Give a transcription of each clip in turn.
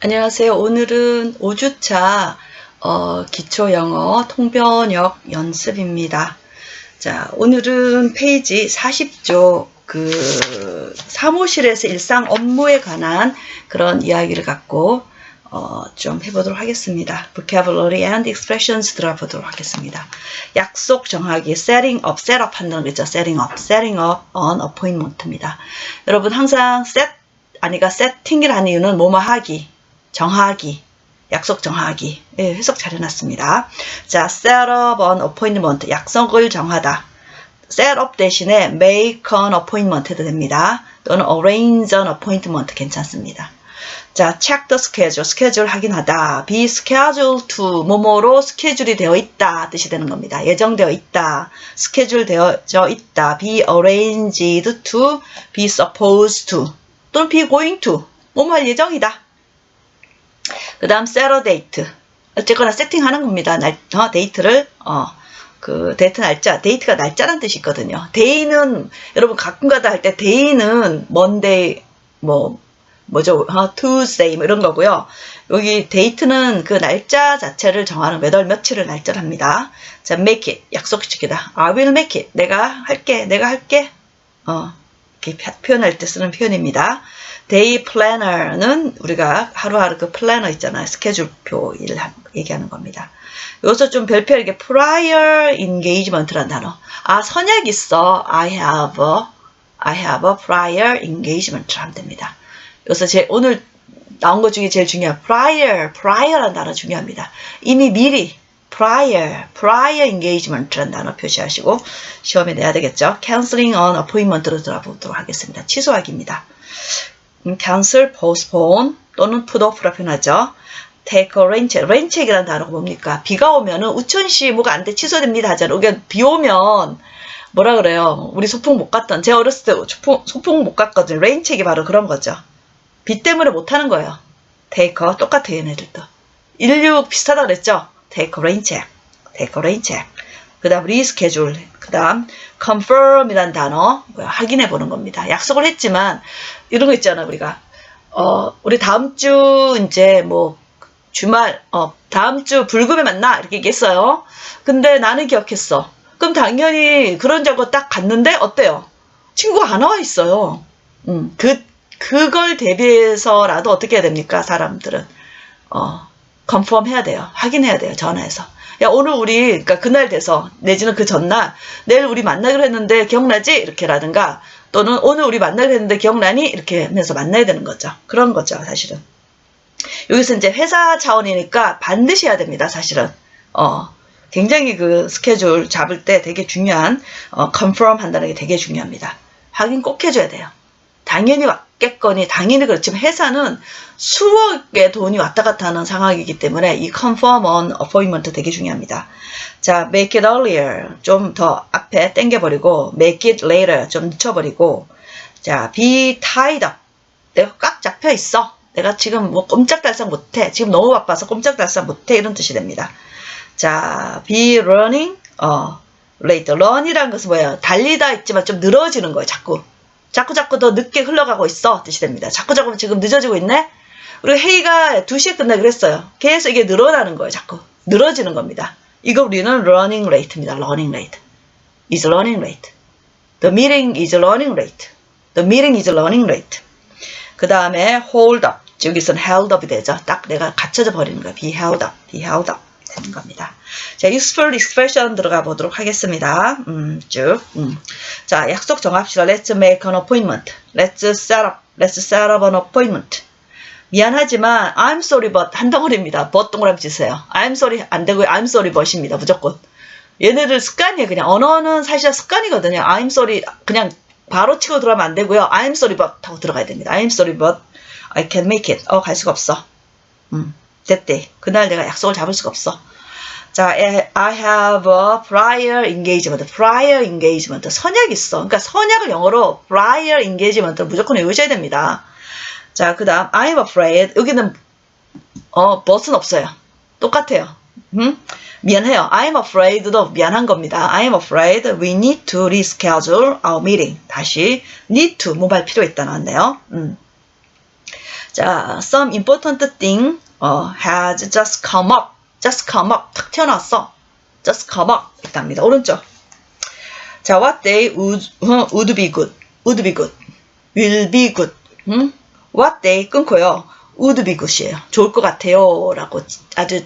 안녕하세요. 오늘은 5주차 어, 기초영어 통변역 연습입니다. 자, 오늘은 페이지 40조 그 사무실에서 일상 업무에 관한 그런 이야기를 갖고 어, 좀 해보도록 하겠습니다. vocabulary and expressions 들어보도록 하겠습니다. 약속 정하기, setting up, set up 한다는 거 있죠. setting up, setting up on appointment입니다. 여러분 항상 set 아니가 setting이라는 이유는 뭐뭐 하기, 정하기, 약속 정하기. 예, 해석 잘 해놨습니다. 자, set up an appointment, 약속을 정하다. set up 대신에 make an appointment 해도 됩니다. 또는 arrange an appointment 괜찮습니다. 자, check the schedule, 스케줄 확인하다. be scheduled to, 뭐뭐로 스케줄이 되어 있다 뜻이 되는 겁니다. 예정되어 있다. 스케줄 되어져 있다. be arranged to, be supposed to, 또는 be going to, 뭐뭐 할 예정이다. 그 다음 a date. 어쨌거나 세팅하는 겁니다. 날, 어, 데이트를, 어, 그 데이트 날짜, 데이트가 날짜란 뜻이 있거든요. 데이는 여러분 가끔가다 할 때 데이는 먼데이 뭐 뭐죠? 어, Tuesday 뭐 이런 거고요. 여기 데이트는 그 날짜 자체를 정하는 몇월 며칠을 날짜를 합니다. 자, make it 약속시키다. I will make it. 내가 할게. 내가 할게. 어, 이렇게 표현할 때 쓰는 표현입니다. Day planner는 우리가 하루하루 그 플래너 있잖아요. 스케줄표 일 얘기하는 겁니다. 여기서 좀 별표 이렇게 prior engagement라는 단어. 아, 선약 있어. I have a, I have a prior engagement 하면 됩니다. 여기서 제 오늘 나온 것 중에 제일 중요한 prior, prior라는 단어 중요합니다. 이미 미리 prior, prior engagement라는 단어 표시하시고 시험에 내야 되겠죠. canceling on appointment로 들어보도록 하겠습니다. 취소하기입니다. 음, cancel, postpone 또는 put off라 표현하죠. take a rain check. rain check이라는 단어가 뭡니까? 비가 오면은 우천시 뭐가 안 돼 취소됩니다 하잖아요. 그러니까 비 오면 뭐라 그래요? 우리 소풍 못 갔던 제가 어렸을 때 소풍, 소풍 못 갔거든요. 레인 책이 바로 그런 거죠. 비 때문에 못 하는 거예요. 테이커 똑같아 얘네들도. 16 비슷하다 그랬죠? 테이커 레인 책. 테이커 레인 책. 그 다음 리스케줄. 그 다음 confirm이란 단어 확인해 보는 겁니다. 약속을 했지만 이런 거 있잖아 우리가 어 우리 다음 주 이제 뭐 주말 어 다음 주 불금에 만나 이렇게 얘기했어요. 근데 나는 기억했어. 그럼 당연히 그런 적은 딱 갔는데 어때요? 친구가 안 나와 있어요. 음, 그 그걸 대비해서라도 어떻게 해야 됩니까? 사람들은 어 컨펌 해야 돼요. 확인해야 돼요. 전화해서. 야 오늘 우리 그러니까 그날 돼서 내지는 그 전날 내일 우리 만나기로 했는데 기억나지? 이렇게라든가 또는 오늘 우리 만나기로 했는데 기억나니? 이렇게 하면서 만나야 되는 거죠. 그런 거죠, 사실은. 여기서 이제 회사 차원이니까 반드시 해야 됩니다, 사실은. 어, 굉장히 그 스케줄 잡을 때 되게 중요한, 어, 컨펌 한다는 게 되게 중요합니다. 확인 꼭 해줘야 돼요. 당연히 왔겠거니, 당연히 그렇지만 회사는 수억의 돈이 왔다 갔다 하는 상황이기 때문에 이 confirm on appointment 되게 중요합니다. 자, make it earlier. 좀 더 앞에 당겨버리고, make it later. 좀 늦춰버리고, 자, be tied up. 내가 꽉 잡혀 있어. 내가 지금 뭐 꼼짝달싹 못해. 지금 너무 바빠서 꼼짝달싹 못해. 이런 뜻이 됩니다. 자, be running, 어, late. run이라는 것은 뭐예요? 달리다 있지만 좀 늘어지는 거예요. 자꾸. 자꾸 자꾸 더 늦게 흘러가고 있어. 뜻이 됩니다. 자꾸 자꾸 지금 늦어지고 있네? 우리가 회의가 2시에 끝나기로 했어요. 계속 이게 늘어나는 거예요. 자꾸. 늘어지는 겁니다. 이거 우리는 running rate입니다. running rate. Is running rate. The meeting is running rate. The meeting is running rate. 그 다음에 hold up. 여기서는 held up이 되죠. 딱 내가 갇혀져 버리는 거야. be held up. be held up. 되는 겁니다. 자, useful expression 들어가 보도록 하겠습니다. 음, 쭉. 음. 자, 약속 정합시다. Let's make an appointment. Let's set up. Let's set up an appointment. 미안하지만 I'm sorry but 한 덩어리입니다. but 동그라미 치세요. I'm sorry 안 되고요. I'm sorry but입니다. 무조건. 얘네들 습관이에요. 그냥 언어는 사실 습관이거든요. I'm sorry 그냥 바로 치고 들어가면 안 되고요. I'm sorry but 하고 들어가야 됩니다. I'm sorry but I can make it. 어, 갈 수가 없어. 음, 됐대. 그날 내가 약속을 잡을 수가 없어. 자, I have a prior engagement. prior engagement. 선약 있어. 그러니까 선약을 영어로 prior engagement 무조건 외우셔야 됩니다. 자, 그 다음 I'm afraid. 여기는 어, but은 없어요. 똑같아요. 음? 미안해요. I'm afraid도 미안한 겁니다. I'm afraid we need to reschedule our meeting. 다시 need to 뭐할 필요 있다 나왔네요. 음. 자, some important thing 어, has just come up. just come up. 탁 튀어나왔어. just come up. 있답니다. 오른쪽. 자, what day would, 어, would be good. would be good. will be good. 음? what day 끊고요. would be good이에요. 좋을 것 같아요. 라고 아주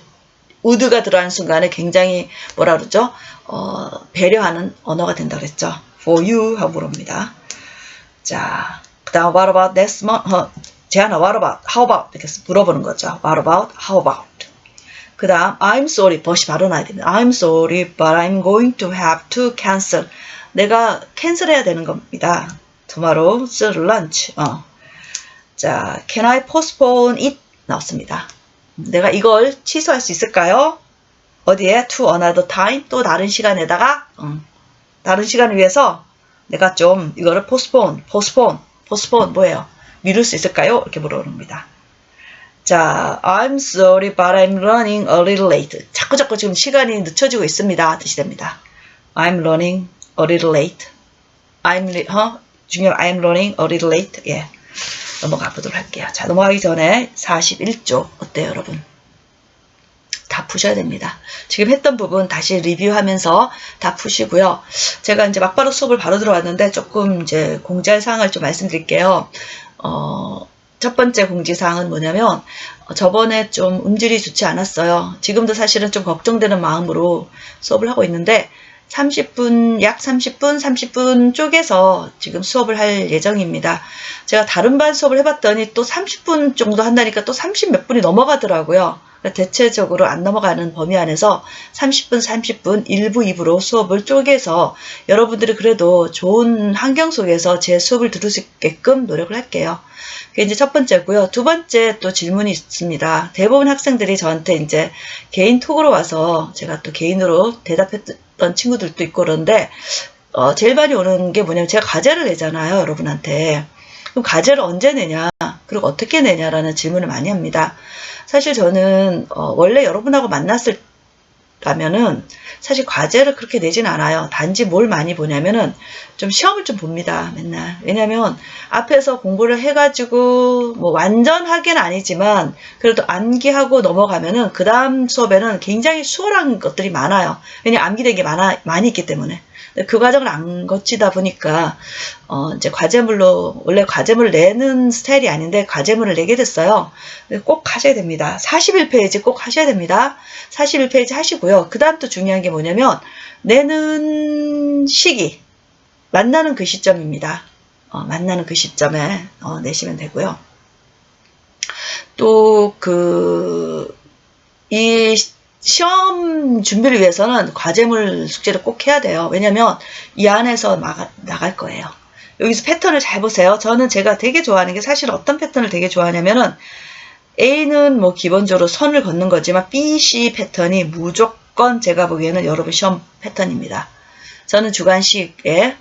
would가 들어가는 순간에 굉장히 뭐라 그러죠? 어, 배려하는 언어가 된다 그랬죠. for you 하고 물어봅니다. 자, 그 다음 what about next month? 어, 제안아 what about? how about? 이렇게 물어보는 거죠. what about? how about? 그 다음 I'm sorry. 벗이 바로 나야 됩니다. I'm sorry but I'm going to have to cancel. 내가 캔슬해야 되는 겁니다. tomorrow's lunch. 어. 자, can I postpone it? 나왔습니다. 내가 이걸 취소할 수 있을까요? 어디에? to another time? 또 다른 시간에다가 음, 다른 시간을 위해서 내가 좀 이거를 postpone, postpone, postpone 뭐예요? 미룰 수 있을까요? 이렇게 물어봅니다. 자, I'm sorry, but I'm running a little late. 자꾸 자꾸 지금 시간이 늦춰지고 있습니다. 뜻이 됩니다. I'm running a little late. I'm, 어? 중요 I'm running a little late. 예. 넘어가 보도록 할게요. 자, 넘어가기 전에 41쪽 어때요, 여러분? 다 푸셔야 됩니다. 지금 했던 부분 다시 리뷰하면서 다 푸시고요. 제가 이제 막바로 수업을 바로 들어왔는데 조금 이제 공지할 사항을 좀 말씀드릴게요. 어, 첫 번째 공지사항은 뭐냐면 어, 저번에 좀 음질이 좋지 않았어요. 지금도 사실은 좀 걱정되는 마음으로 수업을 하고 있는데 30분, 약 30분, 30분 쪼개서 지금 수업을 할 예정입니다. 제가 다른 반 수업을 해봤더니 또 30분 정도 한다니까 또 30 몇 분이 넘어가더라고요. 그러니까 대체적으로 안 넘어가는 범위 안에서 30분, 30분, 1부, 2부로 수업을 쪼개서 여러분들이 그래도 좋은 환경 속에서 제 수업을 들을 수 있게끔 노력을 할게요. 그게 이제 첫 번째고요. 두 번째 또 질문이 있습니다. 대부분 학생들이 저한테 이제 개인 톡으로 와서 제가 또 개인으로 대답했던 친구들도 있고 그런데 어, 제일 많이 오는 게 뭐냐면 제가 과제를 내잖아요, 여러분한테. 그럼 과제를 언제 내냐, 그리고 어떻게 내냐라는 질문을 많이 합니다. 사실 저는 어, 원래 여러분하고 만났을 라면은 사실 과제를 그렇게 내진 않아요. 단지 뭘 많이 보냐면은 좀 시험을 좀 봅니다. 맨날. 왜냐면 앞에서 공부를 해가지고 뭐 완전하게는 아니지만 그래도 암기하고 넘어가면은 그 다음 수업에는 굉장히 수월한 것들이 많아요. 왜냐면 암기된 게 많아, 많이 있기 때문에. 그 과정을 안 거치다 보니까 어 이제 과제물로 원래 과제물을 내는 스타일이 아닌데 과제물을 내게 됐어요. 꼭 하셔야 됩니다. 41페이지 꼭 하셔야 됩니다. 41페이지 하시고요. 그 다음 또 중요한 게 뭐냐면 내는 시기 만나는 그 시점입니다. 어, 만나는 그 시점에 어, 내시면 되고요. 또그이 시험 준비를 위해서는 과제물 숙제를 꼭 해야 돼요. 왜냐면 이 안에서 나가, 나갈 거예요. 여기서 패턴을 잘 보세요. 저는 제가 되게 좋아하는 게 사실 어떤 패턴을 되게 좋아하냐면은 A는 뭐 기본적으로 선을 걷는 거지만 B, C 패턴이 무조건 제가 보기에는 여러분 시험 패턴입니다. 저는 주관식에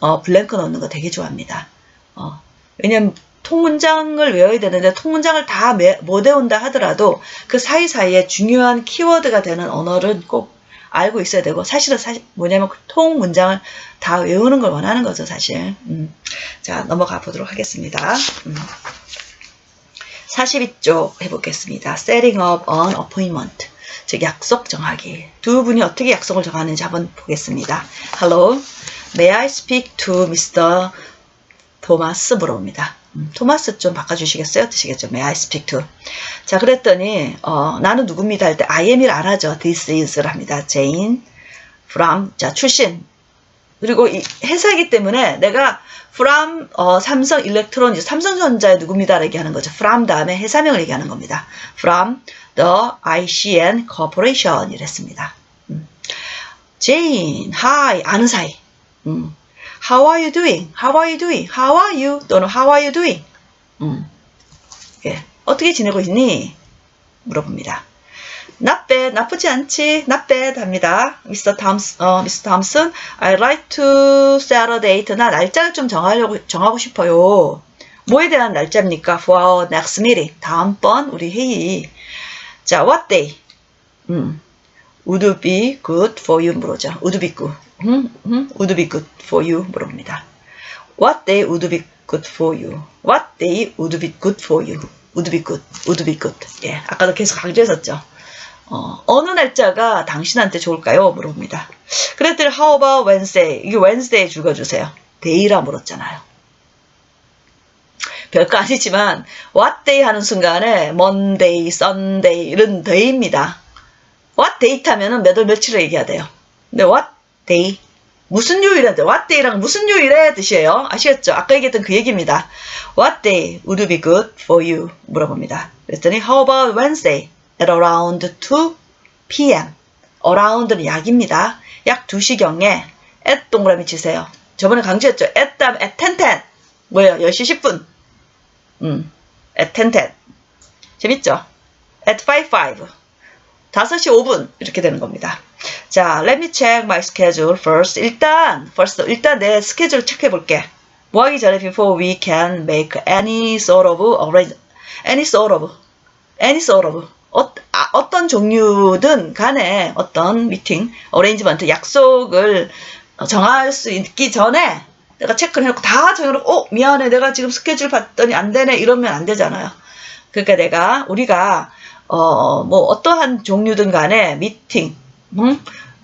어, 블랭크 넣는 거 되게 좋아합니다. 어, 왜냐면 통문장을 외워야 되는데 통문장을 다 못 외운다 하더라도 그 사이사이에 중요한 키워드가 되는 언어를 꼭 알고 있어야 되고 사실은 사실 뭐냐면 그 통문장을 다 외우는 걸 원하는 거죠 사실. 음. 자 넘어가 보도록 하겠습니다. 음. 42쪽 해보겠습니다. Setting up an appointment. 즉 약속 정하기. 두 분이 어떻게 약속을 정하는지 한번 보겠습니다. Hello. May I speak to Mr. 토마스 음, 토마스 좀 바꿔주시겠어요? 드시겠죠? May I speak to? 자, 그랬더니, 어, 나는 누굽니다 할 때 I am을 안 하죠. This is를 합니다. Jane, from, 자, 출신. 그리고 이 회사이기 때문에 내가 from, 어, 삼성 일렉트로닉, 삼성전자의 누굽니다. 얘기하는 거죠. from 다음에 회사명을 얘기하는 겁니다. from the ICN Corporation 이랬습니다. 음. Jane, hi, 아는 사이. 음. How are you doing? How are you doing? How are you? 또는 How are you doing? 음. 예. 어떻게 지내고 있니? 물어봅니다. Not bad. 나쁘지 않지. Not bad 합니다. Mr. Thompson, 어, Mr. Thompson, I'd like to set a date. 나 날짜를 좀 정하려고, 정하고 싶어요. 뭐에 대한 날짜입니까? For our next meeting. 다음번 우리 회의. 자, what day? 음. Would be good for you 물어죠. Would be good. 음, 음, would be good for you 물어봅니다. What day would be good for you? What day would be good for you? would be good, would be good. 예, 아까도 계속 강조했었죠. 어, 어느 날짜가 당신한테 좋을까요? 물어봅니다. 그랬더니 how about Wednesday? 이게 Wednesday 죽어주세요. 데이라 물었잖아요. 별거 아니지만 what day 하는 순간에 Monday, Sunday 이런 day입니다. What date 하면은 몇월 며칠을 얘기해야 돼요. 근데 what day 무슨 요일인데 what day랑 무슨 요일의 뜻이에요. 아시겠죠? 아까 얘기했던 그 얘기입니다. What day would be good for you? 물어봅니다. 그랬더니 how about Wednesday at around 2 p.m. around는 약입니다. 약 2시경에 at 동그라미 치세요. 저번에 강조했죠. at 다음 at 10, 10. 뭐예요? 10시 10분. 음, at 10, 10. 재밌죠? at 5, 5. 5시 5분 이렇게 되는 겁니다. 자, let me check my schedule first. 일단, first, 일단 내 스케줄 체크해 볼게. 뭐 하기 전에 before we can make any sort of arrange, any sort of, any sort of, 어, 아, 어떤 종류든 간에 어떤 미팅, 어레인지먼트, 약속을 정할 수 있기 전에 내가 체크를 해놓고 다 정해놓고, 어, 미안해. 내가 지금 스케줄 봤더니 안 되네. 이러면 안 되잖아요. 그러니까 내가, 우리가, 어, 뭐, 어떠한 종류든 간에 미팅, 음?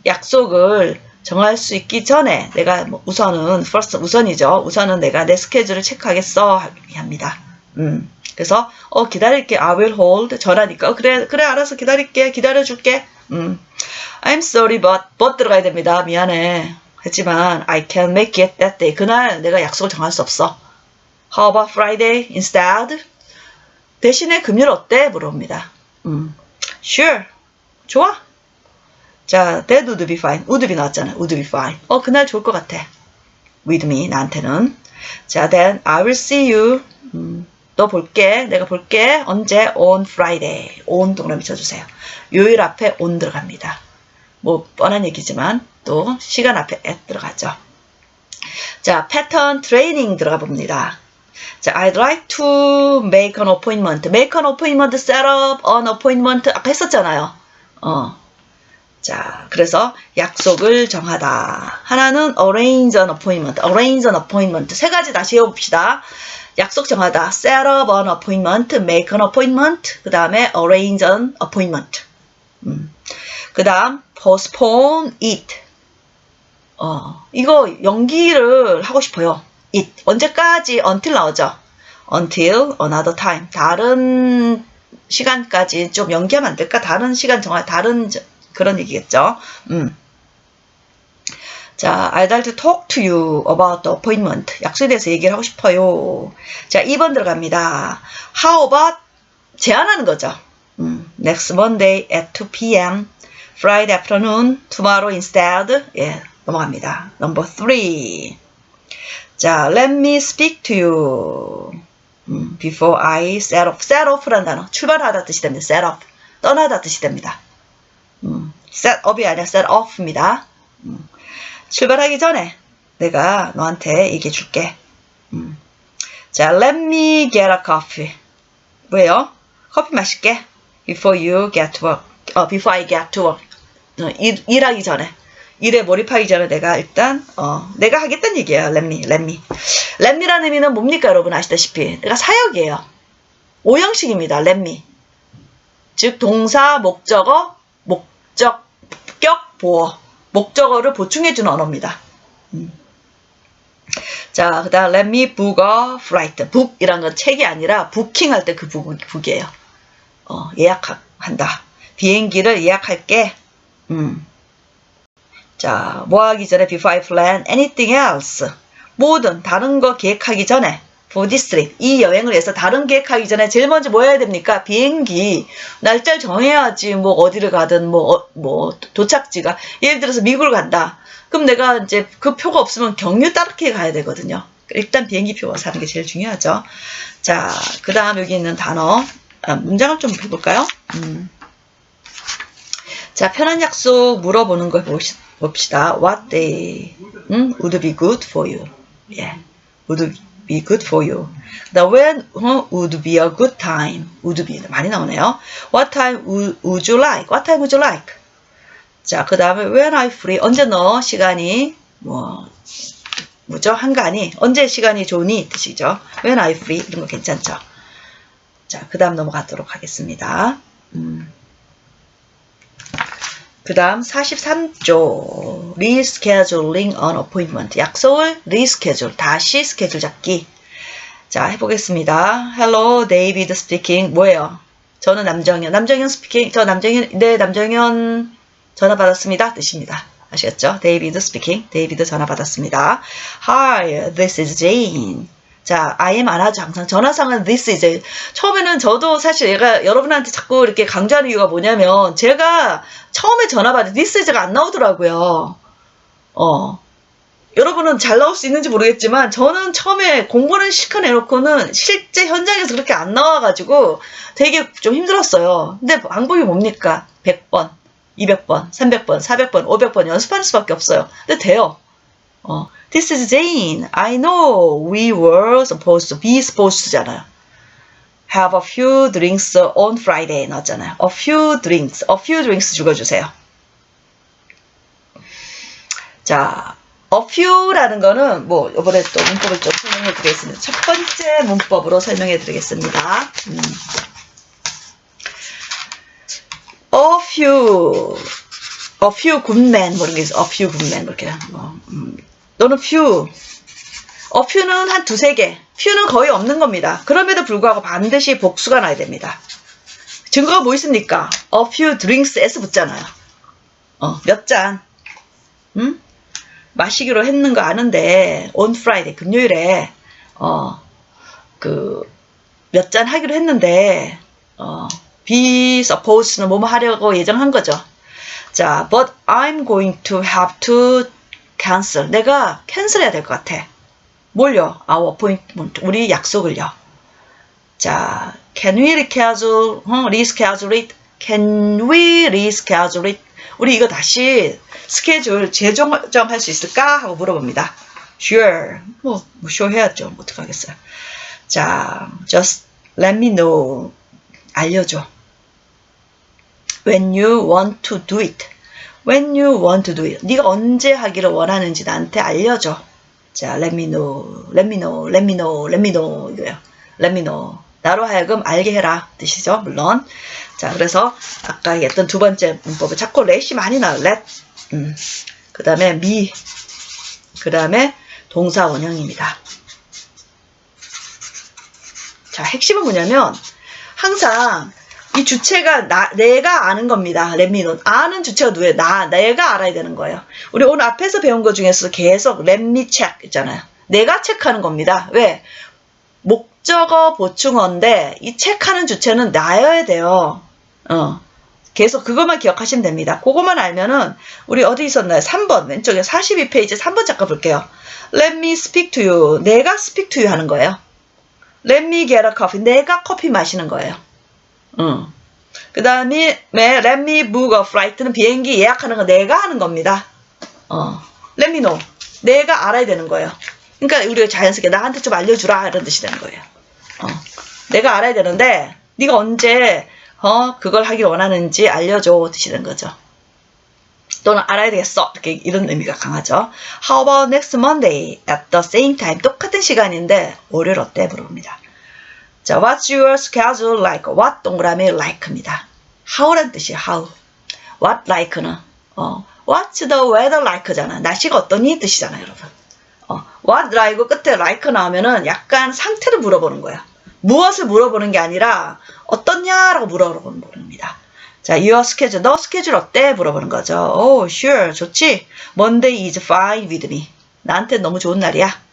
약속을 정할 수 있기 전에 내가 뭐 우선은 first 우선이죠. 우선은 내가 내 스케줄을 체크하겠어 합니다. 음. 그래서 어 기다릴게. I will hold. 전화니까 어, 그래 그래 알아서 기다릴게. 기다려 줄게. 음. I'm sorry but but 들어가야 됩니다. 미안해. 하지만 I can make it that day. 그날 내가 약속을 정할 수 없어. How about Friday instead? 대신에 금요일 어때? 물어봅니다. 음. Sure. 좋아. 자, that would be fine. would be 나왔잖아요. would be fine. 어, 그날 좋을 것 같아. with me, 나한테는. 자, then I will see you. 음, 너 볼게. 내가 볼게. 언제? on Friday. on 동그라미 쳐주세요. 요일 앞에 on 들어갑니다. 뭐, 뻔한 얘기지만 또 시간 앞에 at 들어가죠. 자, pattern training 들어가 봅니다. 자, I'd like to make an appointment. make an appointment, set up an appointment. 아까 했었잖아요. 어. 자, 그래서 약속을 정하다. 하나는 arrange an appointment, arrange an appointment. 세 가지 다시 해봅시다. 약속 정하다, set up an appointment, make an appointment, 그 다음에 arrange an appointment. 음. 그 다음, postpone it. 어, 이거 연기를 하고 싶어요. It. 언제까지 until 나오죠? until another time. 다른 시간까지 좀 연기하면 안 될까? 다른 시간 정할, 다른 저- 그런 얘기겠죠. 음. 자, I'd like to talk to you about the appointment. 약속에 대해서 얘기를 하고 싶어요. 자, 2번 들어갑니다. How about 제안하는 거죠. 음, next Monday at 2 p.m. Friday afternoon, tomorrow instead. 예, 넘어갑니다. Number 3. 자, let me speak to you. 음, before I set off. set off라는 단어. 출발하다 뜻이 됩니다. set off. 떠나다 뜻이 됩니다. 음, set up이 아니라 set off입니다. 음, 출발하기 전에 내가 너한테 얘기해 줄게. 음. 자, let me get a coffee. 왜요? 커피 마실게. Before you get to work. 어, before I get to work. 어, 일, 일하기 전에. 일에 몰입하기 전에 내가 일단, 어, 내가 하겠다는 얘기예요. Me. Let me라는 의미는 뭡니까, 여러분? 아시다시피. 내가 사역이에요. 오형식입니다. Me. 즉, 동사, 목적어, 목적 격, 보어. 목적어를 보충해주는 언어입니다. 음. 자, 그 다음, let me book a flight. book 이란 건 책이 아니라 부킹 할 때 그 북이에요. 어, 예약한다. 비행기를 예약할게. 음. 자, 뭐 하기 전에 before I plan anything else. 모든 다른 거 계획하기 전에 for this trip. 이 여행을 위해서 다른 계획하기 전에 제일 먼저 뭐 해야 됩니까? 비행기. 날짜를 정해야지 뭐 어디를 가든 뭐, 어, 뭐 도착지가. 예를 들어서 미국을 간다. 그럼 내가 이제 그 표가 없으면 경유 따르게 가야 되거든요. 일단 비행기 표 사는 게 제일 중요하죠. 자, 그 다음 여기 있는 단어. 아, 문장을 좀 해볼까요? 음. 자, 편한 약속 물어보는 걸 보시, 봅시다. What day 음, would be good for you? 예, would be good for you. The when 어, would be a good time? would be 많이 나오네요. What time would, you like? What time would you like? 자, 그 다음에 when you free? 언제 너 시간이 뭐 뭐죠? 한가하니? 언제 시간이 좋니? 뜻이죠. When you free? 이런 거 괜찮죠? 자, 그 다음 넘어가도록 하겠습니다. 음. 그 다음 43조 rescheduling an appointment 약속을 reschedule 다시 스케줄 잡기 자 해보겠습니다 hello David speaking 뭐예요 저는 남정현 남정현 speaking 저 남정현 네 남정현 전화 받았습니다 뜻입니다 아시겠죠 David speaking 데이비드 전화 받았습니다 hi this is Jane 자, I am 안 하죠. 항상 전화상은 this is. 처음에는 저도 사실 얘가 여러분한테 자꾸 이렇게 강조하는 이유가 뭐냐면 제가 처음에 전화 받을 this is가 안 나오더라고요. 어. 여러분은 잘 나올 수 있는지 모르겠지만 저는 처음에 공부는 실컷 해놓고는 실제 현장에서 그렇게 안 나와가지고 되게 좀 힘들었어요. 근데 방법이 뭡니까? 100번, 200번, 300번, 400번, 500번 연습하는 수밖에 없어요. 근데 돼요. 어, This is Jane. I know we were supposed to be supposed잖아요. Have a few drinks on Friday 나왔잖아요. A few drinks, a few drinks 죽어주세요. 자, a few라는 거는 뭐 이번에 또 문법을 좀 설명해 드리겠습니다. 첫 번째 문법으로 설명해 드리겠습니다. 음. A few, a few good men 뭐 있어. A few good men 이렇게 뭐, 음. 또는 few. 어, few는 한 두세 개. few는 거의 없는 겁니다. 그럼에도 불구하고 반드시 복수가 나야 됩니다. 증거가 뭐 있습니까? A few drinks s 붙잖아요. 어, 몇 잔. 음? 마시기로 했는 거 아는데 on Friday 금요일에 어, 그 몇 잔 하기로 했는데 어, be supposed는 뭐뭐 하려고 예정한 거죠. 자, but I'm going to have to cancel. 내가 캔슬해야 될 것 같아. 뭘요? Our appointment. 우리 약속을요. 자, can we reschedule, 어, reschedule it? Can we reschedule it? 우리 이거 다시 스케줄 재정할 수 있을까? 하고 물어봅니다. Sure. 뭐, 뭐 sure 해야죠. 뭐 어떡하겠어요. 자, just let me know. 알려줘. When you want to do it. When you want to do it. 네가 언제 하기를 원하는지 나한테 알려줘. 자, let me know, let me know, let me know, let me know 이거요. let me know. 나로 하여금 알게 해라 뜻이죠. 물론. 자, 그래서 아까 얘기했던 두 번째 문법을 자꾸 let이 많이 나와요. let. 음. 그 다음에 me. 그 다음에 동사 원형입니다. 자, 핵심은 뭐냐면 항상 이 주체가 나, 내가 아는 겁니다. 렛미는 아는 주체가 누구예요? 나, 내가 알아야 되는 거예요. 우리 오늘 앞에서 배운 것 중에서 계속 렛미 체크 있잖아요. 내가 체크하는 겁니다. 왜? 목적어 보충어인데 이 체크하는 주체는 나여야 돼요. 어. 계속 그것만 기억하시면 됩니다. 그것만 알면은 우리 어디 있었나요? 3번 왼쪽에 42페이지 3번 잠깐 볼게요. Let me speak to you. 내가 speak to you 하는 거예요. Let me get a coffee. 내가 커피 마시는 거예요. 응. 그 다음에 let me book a flight는 비행기 예약하는 거 내가 하는 겁니다. 어. let me know. 내가 알아야 되는 거예요. 그러니까 우리가 자연스럽게 나한테 좀 알려주라 이런 뜻이 되는 거예요. 어. 내가 알아야 되는데 네가 언제 어 그걸 하길 원하는지 알려줘 뜻이 되는 거죠. 또는 알아야 되겠어 이렇게 이런 의미가 강하죠. How about next Monday at the same time 똑같은 시간인데 월요일 어때 물어봅니다. 자, what's your schedule like? what 동그라미 like입니다. how란 뜻이에요. how. what like는 어, what's the weather like잖아. 날씨가 어떠니 뜻이잖아요, 여러분. 어, what like 끝에 like 나오면은 약간 상태를 물어보는 거야. 무엇을 물어보는 게 아니라 어떻냐라고 물어보는 겁니다. 자, your schedule, 너 스케줄 어때? 물어보는 거죠. Oh, sure, 좋지. Monday is fine with me. 나한테 너무 좋은 날이야.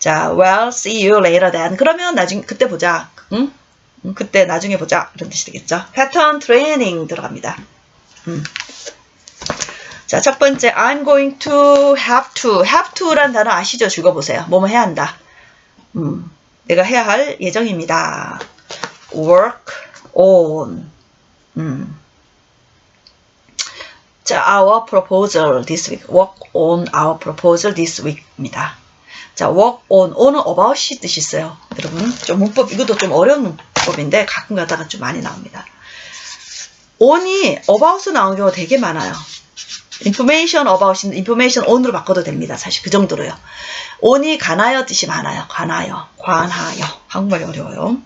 자, well, see you later then. 그러면 나중 그때 보자. 응? 응, 그때 나중에 보자. 이런 뜻이 되겠죠. pattern training 들어갑니다. 음. 자, 첫 번째 I'm going to have to. have to란 단어 아시죠? 죽어 보세요. 뭐뭐 해야 한다. 음, 내가 해야 할 예정입니다. work on. 음. 자, our proposal this week. work on our proposal this week입니다. 자, work on, on은 about이 뜻이 있어요. 여러분, 좀 문법, 이것도 좀 어려운 문법인데 가끔 가다가 좀 많이 나옵니다. on이 about으로 나오는 경우가 되게 많아요. information about인 information on으로 바꿔도 됩니다. 사실 그 정도로요. on이 가나요 뜻이 많아요. 가나요, 관하여. 한국말이 어려워요.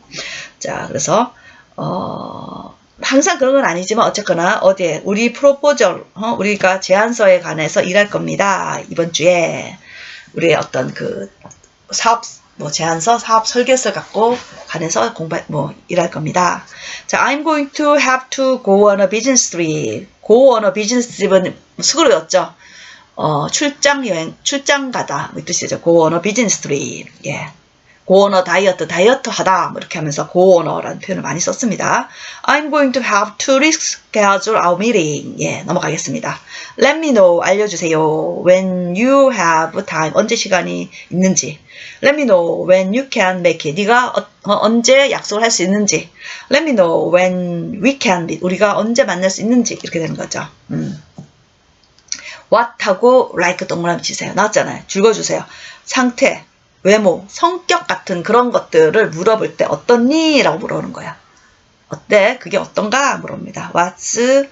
자, 그래서 어, 항상 그런 건 아니지만 어쨌거나 어디에 우리 프로포절 어, 우리가 제안서에 관해서 일할 겁니다. 이번 주에 우리의 어떤 그 사업 뭐 제안서, 사업 설계서 갖고 관해서 공부 뭐 일할 겁니다. 자, I'm going to have to go on a business trip. go on a business trip은 수그러였죠. 어, 출장 여행, 출장 가다 뭐이 뜻이죠. go on a business trip. 예. A 다이어트, 다이어트 하다 뭐 이렇게 하면서 a라는 표현을 많이 썼습니다. I'm going to have to reschedule our meeting. 예, 넘어가겠습니다. Let me know, 알려주세요. When you have time, 언제 시간이 있는지. Let me know when you can make it. 네가 어, 어, 언제 약속을 할 수 있는지. Let me know when we can meet. 우리가 언제 만날 수 있는지 이렇게 되는 거죠. 음. what하고 like 동그라미 치세요. 나왔잖아요. 줄거주세요. 상태, 외모, 성격 같은 그런 것들을 물어볼 때 어떻니? 라고 물어보는 거야. 어때? 그게 어떤가? 물어봅니다. What's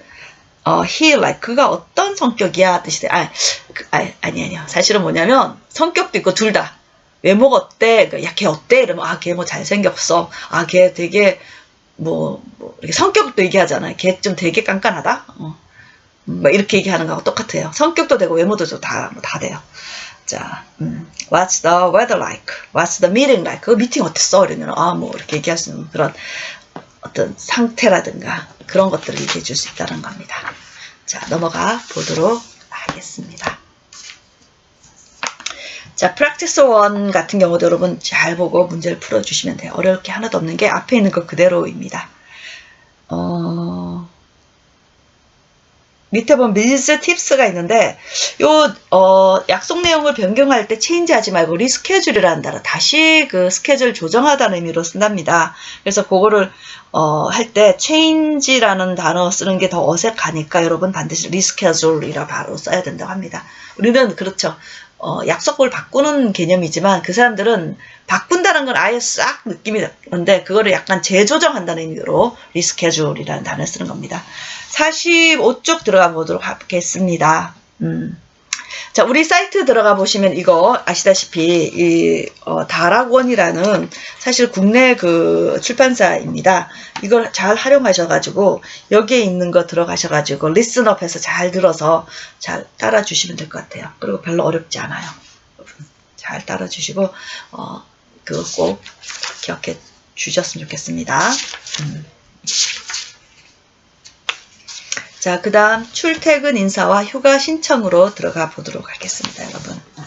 어, he like? 그가 어떤 성격이야? 뜻이 돼. 아, 그, 아, 아니, 아니요. 사실은 뭐냐면 성격도 있고 둘 다. 외모가 어때? 그, 야, 걔 어때? 이러면, 아, 걔 뭐 잘생겼어. 아, 걔 되게, 뭐, 뭐, 이렇게 성격도 얘기하잖아요. 걔 좀 되게 깐깐하다? 어. 음, 뭐, 이렇게 얘기하는 거하고 똑같아요. 성격도 되고, 외모도 좀 다, 뭐, 다 돼요. 자, 음, what's the weather like? What's the meeting like? 그 미팅 어땠어? 이러면, 아, 뭐, 이렇게 얘기할 수 있는 그런 어떤 상태라든가 그런 것들을 얘기해 줄 수 있다는 겁니다. 자, 넘어가 보도록 하겠습니다. 자, practice 1 같은 경우도 여러분 잘 보고 문제를 풀어주시면 돼요. 어려울 게 하나도 없는 게 앞에 있는 것 그대로입니다. 어, 밑에 보면 미즈 팁스가 있는데 요 어, 약속 내용을 변경할 때 체인지하지 말고 리스케줄이라는 단어 다시 그 스케줄 조정하다는 의미로 쓴답니다. 그래서 그거를 어, 할 때 change라는 단어 쓰는 게 더 어색하니까 여러분 반드시 리스케줄이라 바로 써야 된다고 합니다. 우리는 그렇죠. 어, 약속을 바꾸는 개념이지만 그 사람들은 바꾼다는 건 아예 싹 느낌이 나는데 그거를 약간 재조정한다는 의미로 리스케줄이라는 단어를 쓰는 겁니다. 45쪽 들어가 보도록 하겠습니다. 음. 자, 우리 사이트 들어가 보시면 이거 아시다시피 이 어, 다락원이라는 사실 국내 그 출판사입니다. 이걸 잘 활용하셔가지고 여기에 있는 거 들어가셔가지고 리슨업해서 잘 들어서 잘 따라 주시면 될 것 같아요. 그리고 별로 어렵지 않아요. 잘 따라 주시고 어, 그거 꼭 기억해 주셨으면 좋겠습니다. 음. 자, 그 다음 출퇴근 인사와 휴가 신청으로 들어가 보도록 하겠습니다, 여러분. 음.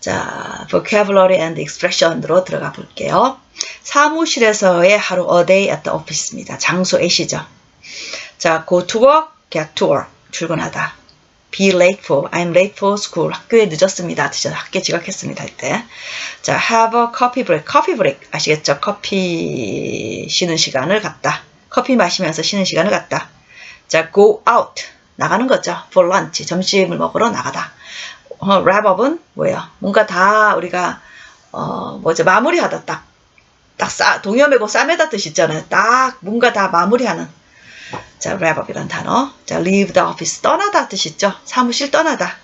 자, vocabulary and expression으로 들어가 볼게요. 사무실에서의 하루 a day at the office입니다. 장소 애시죠. 자, go to work, get to work. 출근하다. be late for, I'm late for school. 학교에 늦었습니다. 드셔 학교에 지각했습니다. 할 때. 자, have a coffee break. coffee break. 아시겠죠? 커피 쉬는 시간을 갖다. 커피 마시면서 쉬는 시간을 갖다. 자, go out. 나가는 거죠. for lunch. 점심을 먹으러 나가다. 어, wrap up은 뭐예요? 뭔가 다 우리가, 어, 뭐죠? 마무리하다. 딱, 딱 싸, 동여매고 싸매다 뜻 있잖아요. 딱 뭔가 다 마무리하는. 자, wrap up이란 단어. 자, leave the office. 떠나다 뜻 있죠? 사무실 떠나다.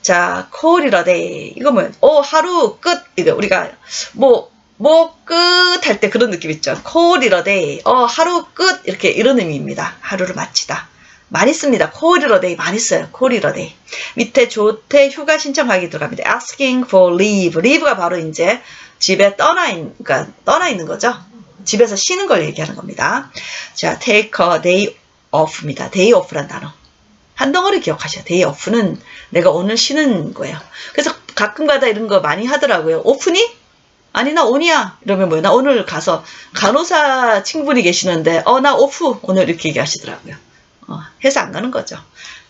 자, call it a day. 이거 뭐예요? 오, 하루 끝. 이거 우리가 뭐, 뭐 끝 할 때 그런 느낌 있죠. day. 어, 하루 끝. 이렇게 이런 의미입니다. 하루를 마치다. 많이 씁니다. day 많이 써요. day. 밑에 조퇴 휴가 신청하기 들어갑니다. asking for leave. leave가 바로 이제 집에 떠나 있, 그러니까 떠나 있는 거죠. 집에서 쉬는 걸 얘기하는 겁니다. 자, take a day off입니다. day off란 단어. 한 덩어리 기억하셔요. day off는 내가 오늘 쉬는 거예요. 그래서 가끔가다 이런 거 많이 하더라고요. 오프니? 아니 나 온이야. 이러면 뭐야 나 오늘 가서 간호사 친구분이 계시는데 어 나 오프 오늘 이렇게 얘기하시더라고요. 어, 회사 안 가는 거죠.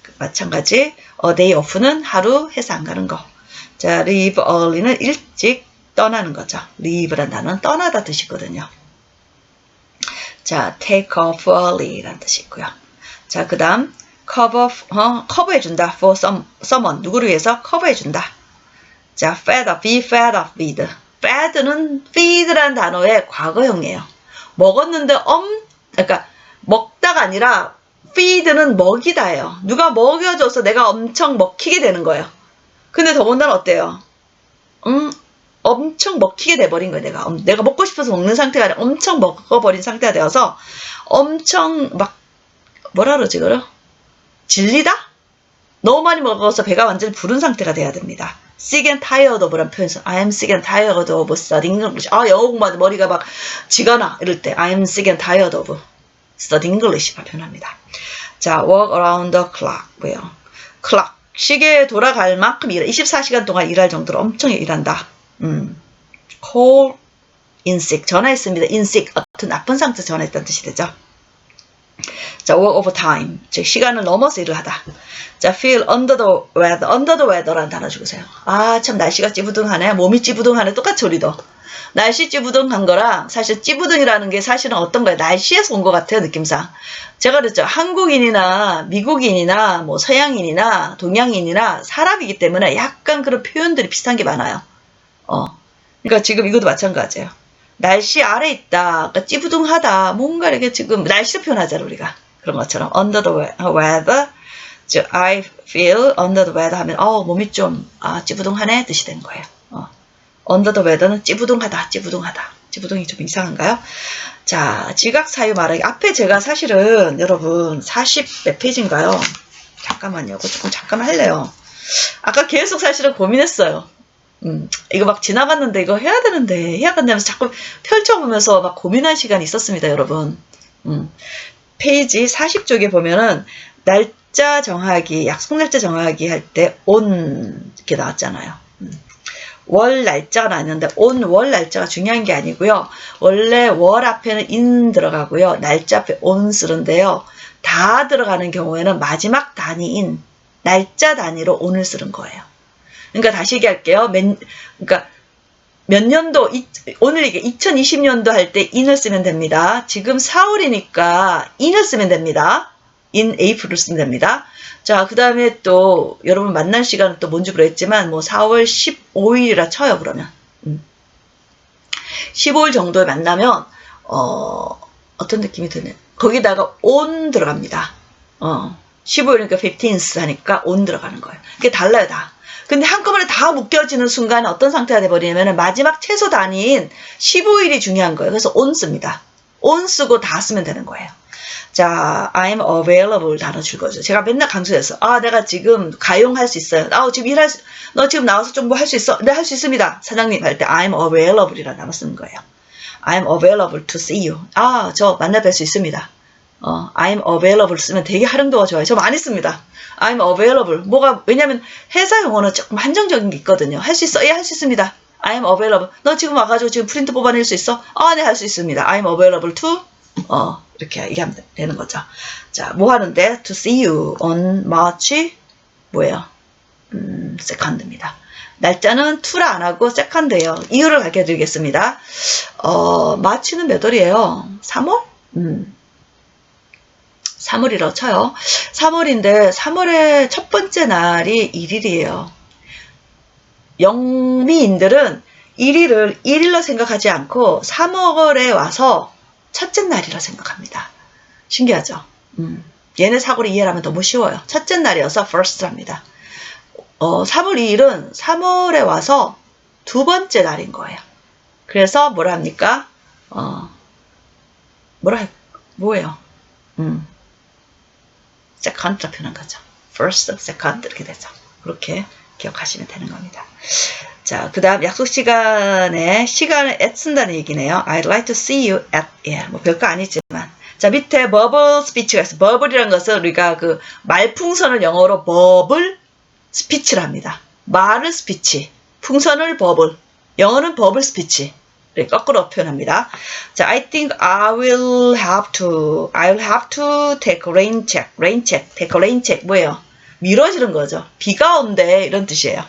그 마찬가지 어 데이 오프는 하루 회사 안 가는 거자 leave early는 일찍 떠나는 거죠. leave란 단어는 떠나다 뜻이거든요. 자 take off early라는 뜻이 있고요. 자그 다음 cover 어, 커버해 준다. for some, someone. 누구를 위해서? 커버해 준다. 자 fed up be fed up with fed는 feed라는 단어의 과거형이에요. 먹었는데 엄 그러니까 먹다가 아니라 feed는 먹이다예요. 누가 먹여줘서 내가 엄청 먹히게 되는 거예요. 근데 더군다나 어때요? 음, 엄청 먹히게 돼버린 거예요. 내가 엄- 내가 먹고 싶어서 먹는 상태가 아니라 엄청 먹어버린 상태가 되어서 엄청 막 뭐라 그러지 그래? 질리다? 너무 많이 먹어서 배가 완전히 부른 상태가 돼야 됩니다. Sick and tired of라는 표현에서 I am sick and tired of studying English. 아 영어 공부하다 머리가 막 지가 나 이럴 때 I am sick and tired of studying English가 표현합니다. 자, work around the clock 뭐예요? clock 시계에 돌아갈 만큼 일 24시간 동안 일할 정도로 엄청 일한다. 음. call in sick 전화했습니다. in sick 어떤 나쁜 상태 전화했다는 뜻이 되죠. 자, work overtime 즉 시간을 넘어서 일을 하다. 자, feel under the weather under the weather라는 단어 주세요. 아, 참 날씨가 찌부둥하네. 몸이 찌부둥하네. 똑같이 우리도. 날씨 찌부둥한 거랑 사실 찌부둥이라는 게 사실은 어떤 거예요? 날씨에서 온 것 같아요, 느낌상. 제가 그랬죠. 한국인이나 미국인이나 뭐 서양인이나 동양인이나 사람이기 때문에 약간 그런 표현들이 비슷한 게 많아요. 어. 그러니까 지금 이것도 마찬가지예요. 날씨 아래 있다. 그러니까 찌부둥하다. 뭔가 이렇게 지금 날씨로 표현하잖아, 우리가. 그런 것처럼 under the we- weather. 즉 I feel under the weather 하면 어, 몸이 좀 아, 찌부둥하네 뜻이 되는 거예요. 어. under the weather는 찌부둥하다, 찌부둥하다. 찌부둥이 좀 이상한가요? 자, 지각 사유 말하기. 앞에 제가 사실은 여러분 40 몇 페이지인가요? 잠깐만요. 조금 잠깐 할래요. 아까 계속 사실은 고민했어요. 음, 이거 막 지나갔는데 이거 해야 되는데 해야 된다면서 자꾸 펼쳐보면서 막 고민한 시간이 있었습니다, 여러분. 음, 페이지 40쪽에 보면은 날짜 정하기, 약속 날짜 정하기 할 때 온 이렇게 나왔잖아요. 음. 월 날짜가 나왔는데 온 월 날짜가 중요한 게 아니고요. 원래 월 앞에는 인 들어가고요. 날짜 앞에 온 쓰는데요. 다 들어가는 경우에는 마지막 단위인 날짜 단위로 온을 쓰는 거예요. 그러니까 다시 얘기할게요. 몇, 그러니까 몇 년도, 이- 오늘 이게 2020년도 할 때 in을 쓰면 됩니다. 지금 4월이니까 in을 쓰면 됩니다. in April을 쓰면 됩니다. 자, 그 다음에 또 여러분 만날 시간은 또 뭔지 모르겠지만 뭐 4월 15일이라 쳐요, 그러면. 음. 15일 정도에 만나면, 어, 어떤 느낌이 드네. 거기다가 on 들어갑니다. 어, 15일이니까 15th 하니까 on 들어가는 거예요. 그게 달라요, 다. 근데 한꺼번에 다 묶여지는 순간에 어떤 상태가 돼버리냐면 마지막 최소 단위인 15일이 중요한 거예요. 그래서 on 씁니다. on 쓰고 다 쓰면 되는 거예요. 자, I'm available 단어 줄 거죠. 제가 맨날 강조했어. 아, 내가 지금 가용할 수 있어요. 아, 지금 일할 수, 너 지금 나와서 좀 뭐 할 수 있어? 네, 할 수 있습니다. 사장님 할 때 I'm available이라는 단어 쓰는 거예요. I'm available to see you. 아, 저 만나 뵐 수 있습니다. 어, I'm available 쓰면 되게 활용도가 좋아요. 저 많이 씁니다. I'm available. 뭐가, 왜냐면 회사 용어는 조금 한정적인 게 있거든요. 할 수 있어? 예, 할 수 있습니다. I'm available. 너 지금 와가지고 지금 프린트 뽑아낼 수 있어? 아, 네, 할 수 있습니다. I'm available to, 어, 이렇게 얘기하면 되는 거죠. 자, 뭐 하는데? To see you on March, 뭐예요? 음, second입니다. 날짜는 to라 안 하고 second예요. 이유를 가르쳐 드리겠습니다. 어, 마치는 몇 월이에요? 3월? 음. 3월이라고 쳐요. 3월인데 3월의 첫 번째 날이 1일이에요. 영미인들은 1일을 1일로 생각하지 않고 3월에 와서 첫째 날이라 생각합니다. 신기하죠? 음. 얘네 사고를 이해하면 너무 쉬워요. 첫째 날이어서 first랍니다. 어, 3월 2일은 3월에 와서 두 번째 날인 거예요. 그래서 뭐라 합니까? 어, 뭐라 해, 뭐예요? 음. Second라 표현한 거죠. first, second 이렇게 되죠. 그렇게 기억하시면 되는 겁니다. 자, 그 다음 약속 시간에 시간을 at 쓴다는 얘기네요. I'd like to see you at, 예, 뭐 별거 아니지만. 자, 밑에 bubble speech가 있어. bubble이라는 것은 우리가 그 말풍선을 영어로 bubble speech를 합니다. 말을 스피치, 풍선을 bubble, 영어는 bubble speech. 네, 거꾸로 표현합니다. 자, I think I will have to, I will have to take rain check, rain check, take a rain check. 뭐예요? 미뤄지는 거죠. 비가 온대, 이런 뜻이에요.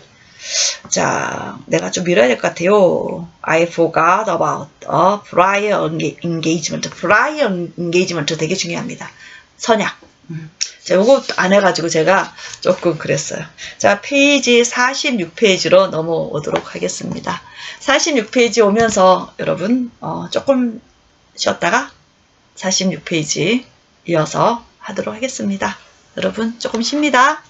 자, 내가 좀 미뤄야 될 것 같아요. I forgot about a prior engagement. prior engagement 되게 중요합니다. 선약. 음. 자, 요거 안 해가지고 제가 조금 그랬어요. 자, 페이지 46페이지로 넘어오도록 하겠습니다. 46페이지 오면서 여러분, 어, 조금 쉬었다가 46페이지 이어서 하도록 하겠습니다. 여러분 조금 쉽니다.